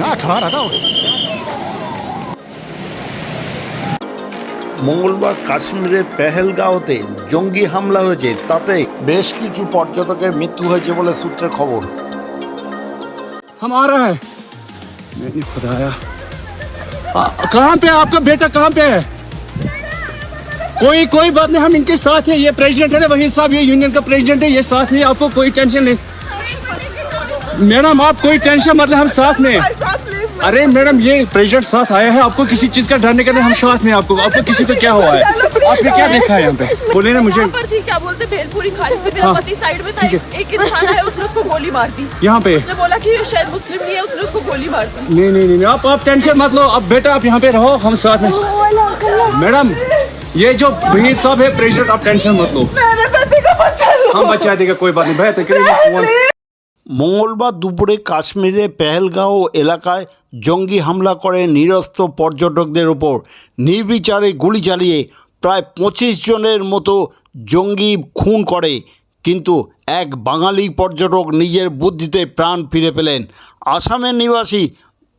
না খাওয়ার দাও মঙ্গলবার কাশ্মীরের পেহেলগাঁওতে জঙ্গি হামলা হয়েছে তাতে বেশ কিছু পর্যটকের মৃত্যু হয়েছে বলে সূত্রের খবর हम आ रहा है मैंने खुदाया आ, कहाँ पे है आपका बेटा कहाँ पे है कोई कोई बात नहीं हम इनके साथ हैं ये प्रेसिडेंट है ना वही साहब ये यूनियन का प्रेसिडेंट है ये साथ नहीं आपको कोई टेंशन नहीं मैडम आप कोई टेंशन मतलब हम साथ में अरे मैडम ये प्रेसिडेंट साथ आया है आपको किसी चीज़ का डरने का नहीं हम साथ में आपको। आपको किसी को क्या हुआ है? आपने क्या देखा है यहाँ पे? बोले ना मुझे। वहाँ क्या बोलते भेलपुरी खाली थी मेरा हाँ। पति साइड में था एक, एक इंसान है उसने उसको गोली मार दी। यहाँ पे। उसने बोला कि शायद मुस्लिम नहीं है उसने उसको गोली मार दी। नहीं नहीं नहीं आप आप टेंशन मत लो। अब बेटा आप यहाँ पे रहो हम साथ में। मैडम ये जो भीड़ साहब है प्रेसिडेंट आप टेंशन मत लो। हम बचा देगा कोई बात नहीं। फ़ोन। মঙ্গলবার দুপুরে কাশ্মীরে পেহেলগাঁও এলাকায় জঙ্গি হামলা করে নিরস্ত্র পর্যটকদের ওপর নির্বিচারে গুলি চালিয়ে প্রায় পঁচিশ জনের মতো জঙ্গি খুন করে। কিন্তু এক বাঙালি পর্যটক নিজের বুদ্ধিতে প্রাণ ফিরে পেলেন। আসামের নিবাসী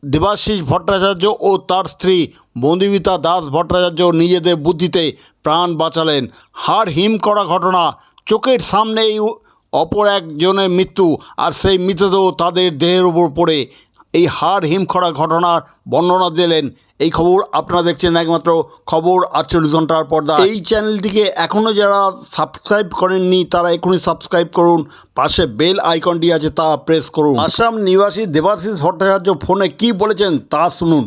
দেবাশিস ভট্টাচার্য ও তার স্ত্রী বন্দিবিতা দাস ভট্টাচার্য নিজেদের বুদ্ধিতে প্রাণ বাঁচালেন। হাড় হিম করা ঘটনা চোখের সামনেই অপর একজনের মৃত্যু আর সেই মৃতদেহ তাদের দেহের উপর পড়ে। এই হাড় হিম করা ঘটনার বর্ণনা দিলেন। এই খবর আপনারা দেখছেন একমাত্র খবর আটচল্লিশ ঘণ্টার পর্দা এই চ্যানেলটিকে এখনও যারা সাবস্ক্রাইব করেননি, তারা এখনই সাবস্ক্রাইব করুন। পাশে বেল আইকনটি আছে, তা প্রেস করুন। আসাম নিবাসী দেবাশিস ভট্টাচার্য ফোনে কি বলেছেন, তা শুনুন।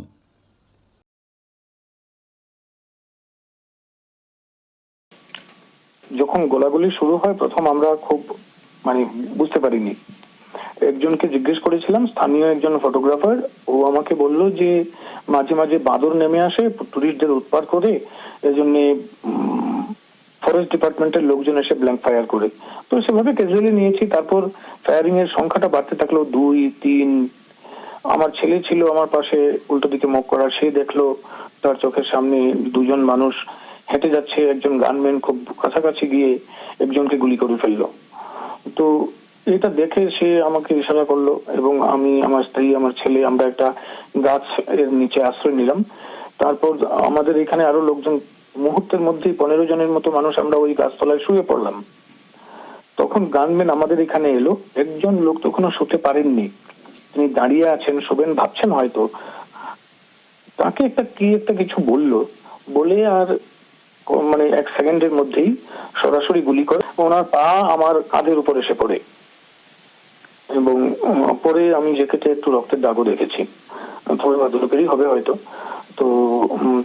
যখন গোলাগুলি শুরু হয়, প্রথম আমরা খুব মানে বুঝতে পারিনি। একজনকে জিজ্ঞেস করেছিলাম, স্থানীয় একজন ফটোগ্রাফার ও আমাকে বলল যে, মাঝে মাঝে বাঁদর নেমে আসে টুরিস্টদের উৎপাত করে, এজন্য ফরেস্ট ডিপার্টমেন্টের লোকজন এসে ব্ল্যাঙ্ক ফায়ার করে। তো সেভাবে ক্যাজুয়ালি নিয়েছি, তারপর ফায়ারিং এর সংখ্যাটা বাড়তে থাকল দুই, তিন। আমার ছেলে ছিল আমার পাশে, উল্টো দিকে মুখ করা, সে দেখল তার চোখের সামনে দুজন মানুষ হেঁটে যাচ্ছে, একজন গানম্যান খুব কাছাকাছি গিয়ে একজনকে গুলি করে ফেলল। তো এটা দেখে সে আমাকে ইশারা করল এবং আমি আমার স্ত্রী, আমার ছেলে, আমরা একটা গাছ এর নিচে আশ্রয় নিলাম। তারপর আমাদের এখানে আরও লোকজন, মুহূর্তের মধ্যেই পনেরো জনের মতো মানুষ আমরা ওই গাছতলায় শুয়ে পড়লাম। তখন গানম্যান আমাদের এখানে এলো। একজন লোক তখনও শুতে পারেননি। তিনি দাঁড়িয়ে আছেন, শোবেন, ভাবছেন হয়তো। তাকে একটা, কি একটা কিছু বলল। বলে আর মানে এক সেকেন্ডের মধ্যেই সরাসরি গুলি করে ওনার পা আমার কাঁধের উপর এসে পড়ে। এবং পরে আমি জ্যাকেটে একটু রক্তের দাগও দেখেছি। ভদ্রলোকেরই হবে হয়তো। তো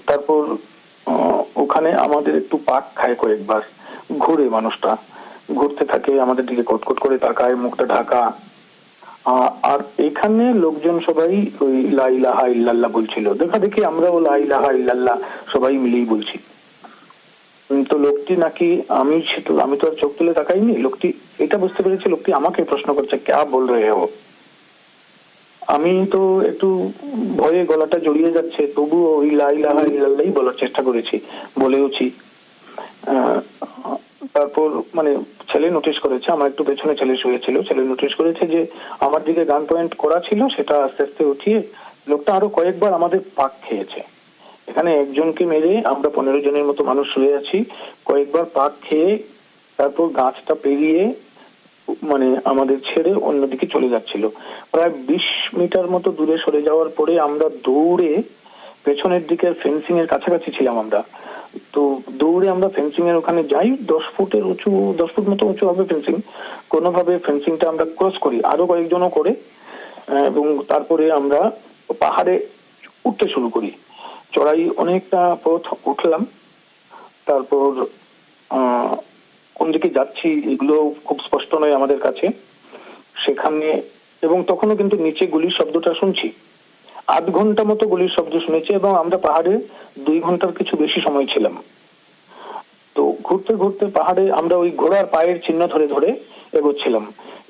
তারপর ওখানে আমাদের একটু পাক খায় কয়েকবার। ঘুরে মানুষটা। ঘুরতে থাকে, আমাদের দিকে কটকট করে তাকায়, মুখটা ঢাকা। আর এখানে লোকজন সবাই ওই লা ইলাহা ইল্লাল্লাহ বলছিল। দেখা দেখি আমরাও লা ইলাহা ইল্লাল্লাহ সবাই মিলেই বলছি। তো লোকটি নাকি আমি আমি তো আর চোখ তুলে তাকাইনি। লোকটি এটা বুঝতে পেরেছি, লোকটি আমাকে প্রশ্ন করছে ক্যা বল রে হো আমি তো একটু ভয়ে গলাটা জড়িয়ে যাচ্ছে তবু ওই লাই লাহা ইল্লাল্লাহ বলার চেষ্টা করেছি বলেওছি তারপর মানে ছেলে নোটিশ করেছে, আমার একটু পেছনে ছেলে শুয়েছিল, ছেলে নোটিশ করেছে যে আমার দিকে গান পয়েন্ট করা ছিল, সেটা আস্তে আস্তে উঠিয়ে লোকটা আরও কয়েকবার আমাদের পাক খেয়েছে। এখানে একজনকে মেরে আমরা পনেরো জনের মতো মানুষ শুয়ে আছি। কয়েকবার পাক খেয়ে তারপর গাছটা পেরিয়ে মানে আমাদের ছেড়ে অন্যদিকে চলে যাচ্ছিল। প্রায় বিশ মিটার মতো দূরে সরে যাওয়ার পরে আমরা দৌড়ে পেছনের দিকে ফেন্সিং এর কাছাকাছি ছিলাম আমরা। তো দৌড়ে আমরা ফেন্সিং এর ওখানে যাই, দশ ফুটের উঁচু, দশ ফুট মতো উঁচু হবে ফেন্সিং কোনোভাবে ফেন্সিংটা আমরা ক্রস করি, আরও কয়েকজনও করে এবং তারপরে আমরা পাহাড়ে উঠতে শুরু করি। চড়াই অনেকটা পথ উঠলাম। তারপর কোন দিকে যাচ্ছি এগুলো খুব স্পষ্ট নয় আমাদের কাছে। সেখানে, এবং তখনও কিন্তু নিচে গুলির শব্দটা শুনছি। আধ ঘণ্টা মতো গুলির শব্দ শুনেছি এবং আমরা পাহাড়ে দুই ঘণ্টার কিছু বেশি সময় ছিলাম। তো ঘুরতে ঘুরতে পাহাড়ে আমরা ওই ঘোড়ার পায়ের চিহ্ন ধরে ধরে এগোচ্ছিলাম।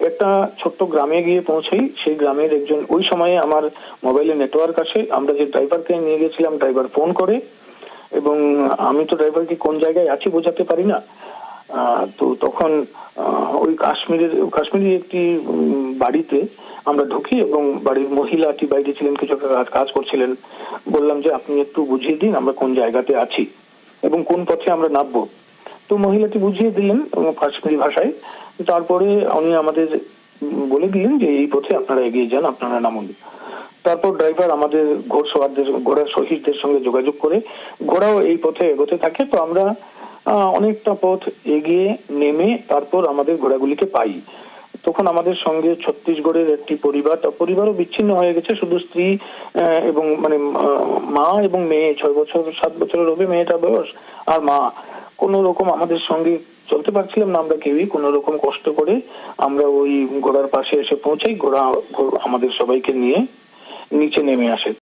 একটা ছোট্ট গ্রামে গিয়ে পৌঁছাই সেই গ্রামের একজন ওই সময়ে আমার মোবাইলে নেটওয়ার্ক আসে। আমরা যে ড্রাইভারকে নিয়ে গেছিলাম, ড্রাইভার ফোন করে, এবং আমি তো ড্রাইভারকে কোন জায়গায় আছি বোঝাতে পারি না। তো তখন ওই কাশ্মীরের, কাশ্মীরি একটি বাড়িতে আমরা ঢুকি এবং বাড়ির মহিলাটি বাইরে ছিলেন, কিছু কাজ করছিলেন। বললাম যে, আপনি একটু বুঝিয়ে দিন আমরা কোন জায়গাতে আছি? এবং কোন পথে আমরা নামবো। তো মহিলাটি বুঝিয়ে দিলেন কাশ্মীরি ভাষায়। তারপরে উনি আমাদের বলে দিলেন যে, এই পথে আপনারা এগিয়ে যান, আপনারা নামুন। তারপর ড্রাইভার আমাদের ঘোড়সওয়ারদের ঘোড়ার শহীদদের সঙ্গে যোগাযোগ করে, ঘোড়াও এই পথে এগোতে থাকে, তো আমরা অনেকটা পথ এগিয়ে নেমে তারপর আমাদের ঘোড়াগুলিকে পাই। তখন আমাদের সঙ্গে ছত্তিশগড়ের একটি পরিবার পরিবারও বিচ্ছিন্ন হয়ে গেছে। শুধু স্ত্রী এবং মানে মা এবং মেয়ে, ছয় বছর, সাত বছরের হবে মেয়েটা বয়স, আর মা। কোন রকম আমাদের সঙ্গে চলতে পারছিলাম না আমরা কেউই। কোন রকম কষ্ট করে আমরা ওই ঘোড়ার পাশে এসে পৌঁছাই ঘোড়া আমাদের সবাইকে নিয়ে নিচে নেমে আসে।